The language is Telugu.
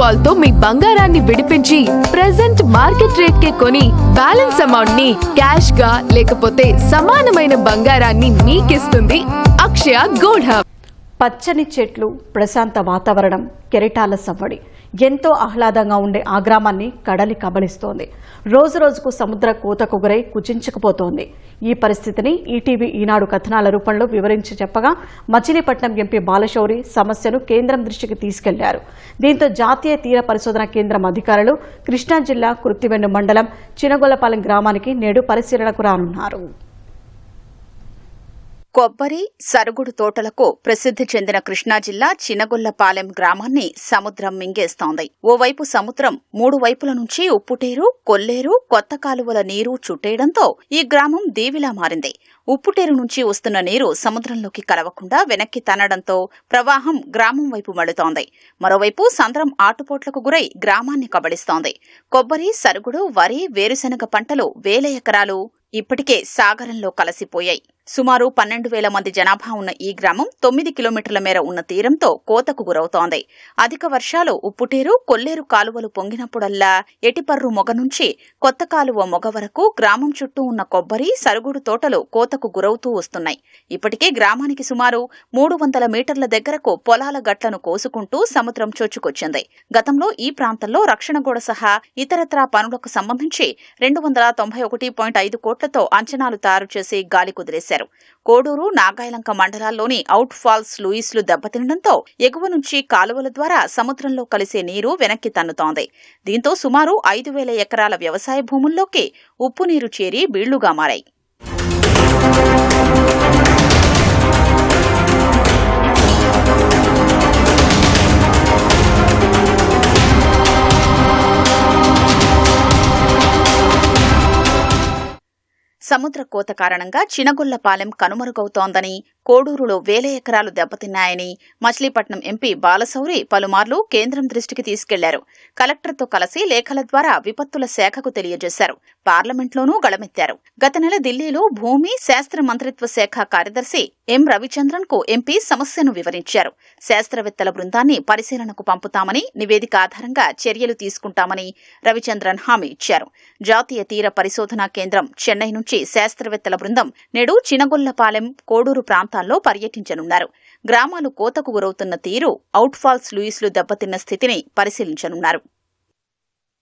కాల్తో మీ బంగారాన్ని విడిపించి ప్రెసెంట్ మార్కెట్ రేట్ కే కొని బ్యాలెన్స్ అమౌంట్ని క్యాష్గా లేకపోతే సమానమైన బంగారాన్ని మీకిస్తుంది అక్షయ గోల్డ్ హబ్ పచ్చని చెట్లు ప్రశాంత వాతావరణం కెరటాల సవ్వడి. ఎంతో ఆహ్లాదంగా ఉండే ఆ గ్రామాన్ని కడలి కబలిస్తోంది రోజు రోజుకు సముద్ర కోతకు గురై కుచించుకుపోతోంది. ఈ పరిస్థితిని ఈటీవీ ఈనాడు కథనాల రూపంలో వివరించి చెప్పగా మచిలీపట్నం ఎంపీ బాలశౌరి సమస్యను కేంద్రం దృష్టికి తీసుకెళ్ళారు. దీంతో జాతీయ తీర పరిశోధన కేంద్రం అధికారులు కృష్ణా జిల్లా కుర్తివెన్ను మండలం చినగొల్లపాలెం గ్రామానికి నేడు పరిశీలనకు రానున్నారు. కొబ్బరి సరుగుడు తోటలకు ప్రసిద్ధి చెందిన కృష్ణా జిల్లా చినగొల్లపాలెం గ్రామాన్ని సముద్రం మింగేస్తోంది. ఓవైపు సముద్రం మూడు వైపుల నుంచి ఉప్పుటేరు కొల్లేరు కొత్త కాలువల నీరు చుట్టేయడంతో ఈ గ్రామం దీవిలా మారింది. ఉప్పుటేరు నుంచి వస్తున్న నీరు సముద్రంలోకి కలవకుండా వెనక్కి తనడంతో ప్రవాహం గ్రామం వైపు మళ్ళుతోంది మరోవైపు సంద్రం ఆటుపోట్లకు గురై గ్రామాన్ని కబళిస్తోంది. కొబ్బరి సరుగుడు వరి వేరుశెనగ పంటలు వేల ఎకరాలు ఇప్పటికే సాగరంలో కలసిపోయాయి. సుమారు పన్నెండు వేల మంది జనాభా ఉన్న ఈ గ్రామం తొమ్మిది కిలోమీటర్ల మేర ఉన్న తీరంతో కోతకు గురవుతోంది. అధిక వర్షాలు ఉప్పుటేరు కొల్లేరు కాలువలు పొంగినప్పుడల్లా ఎటిపర్రు మొగ నుంచి కొత్త కాలువ మొగ వరకు గ్రామం చుట్టూ ఉన్న కొబ్బరి సరుగుడు తోటలు కోతకు గురవుతూ వస్తున్నాయి. ఇప్పటికే గ్రామానికి సుమారు మూడు వందల మీటర్ల దగ్గరకు పొలాల గట్లను కోసుకుంటూ సముద్రం చొచ్చుకొచ్చింది. గతంలో ఈ ప్రాంతంలో రక్షణ గోడ సహా ఇతరత్రా పనులకు సంబంధించి రెండు వందల తొంభై ఒకటి పాయింట్ ఐదు కోట్లతో అంచనాలు తయారు చేసి గాలి కుదిరేశారు. కోడూరు నాగాయలంక మండలాల్లోని అవుట్ ఫాల్స్ లూయిస్లు దెబ్బతినడంతో ఎగువ నుంచి కాలువల ద్వారా సముద్రంలో కలిసే నీరు వెనక్కి తన్నుతోంది. దీంతో సుమారు ఐదు వేల ఎకరాల వ్యవసాయ భూముల్లోకి ఉప్పు నీరు చేరి బీళ్ళుగా మారాయి. సముద్ర కోత కారణంగా చినగొల్లపాలెం కనుమరుగవుతోందని కోడూరులో వేల ఎకరాలు దెబ్బతిన్నాయని మచిలీపట్నం ఎంపీ బాలశౌరి పలుమార్లు కేంద్రం దృష్టికి తీసుకెళ్ళారు. కలెక్టర్తో కలిసి లేఖల ద్వారా విపత్తుల శాఖకు తెలియజేశారు. పార్లమెంట్లోనూ గళమెత్తారు. గత నెల ఢిల్లీలో భూమి శాస్త్ర మంత్రిత్వ శాఖ కార్యదర్శి ఎం రవిచంద్రన్కు ఎంపీ సమస్యను వివరించారు. శాస్త్రవేత్తల బృందాన్ని పరిశీలనకు పంపుతామని నివేదిక ఆధారంగా చర్యలు తీసుకుంటామని రవిచంద్రన్ హామీ ఇచ్చారు. జాతీయ తీర పరిశోధనా కేంద్రం చెన్నై నుంచి శాస్త్రవేత్తల బృందం నేడు చినగొల్లపాలెం కోడూరు ప్రాంతాల్లో పర్యటించనున్నారు. గ్రామాలు కోతకు గురవుతున్న తీరు అవుట్ఫాల్స్ లూయిస్లు దెబ్బతిన్న స్థితిని పరిశీలించనున్నారు.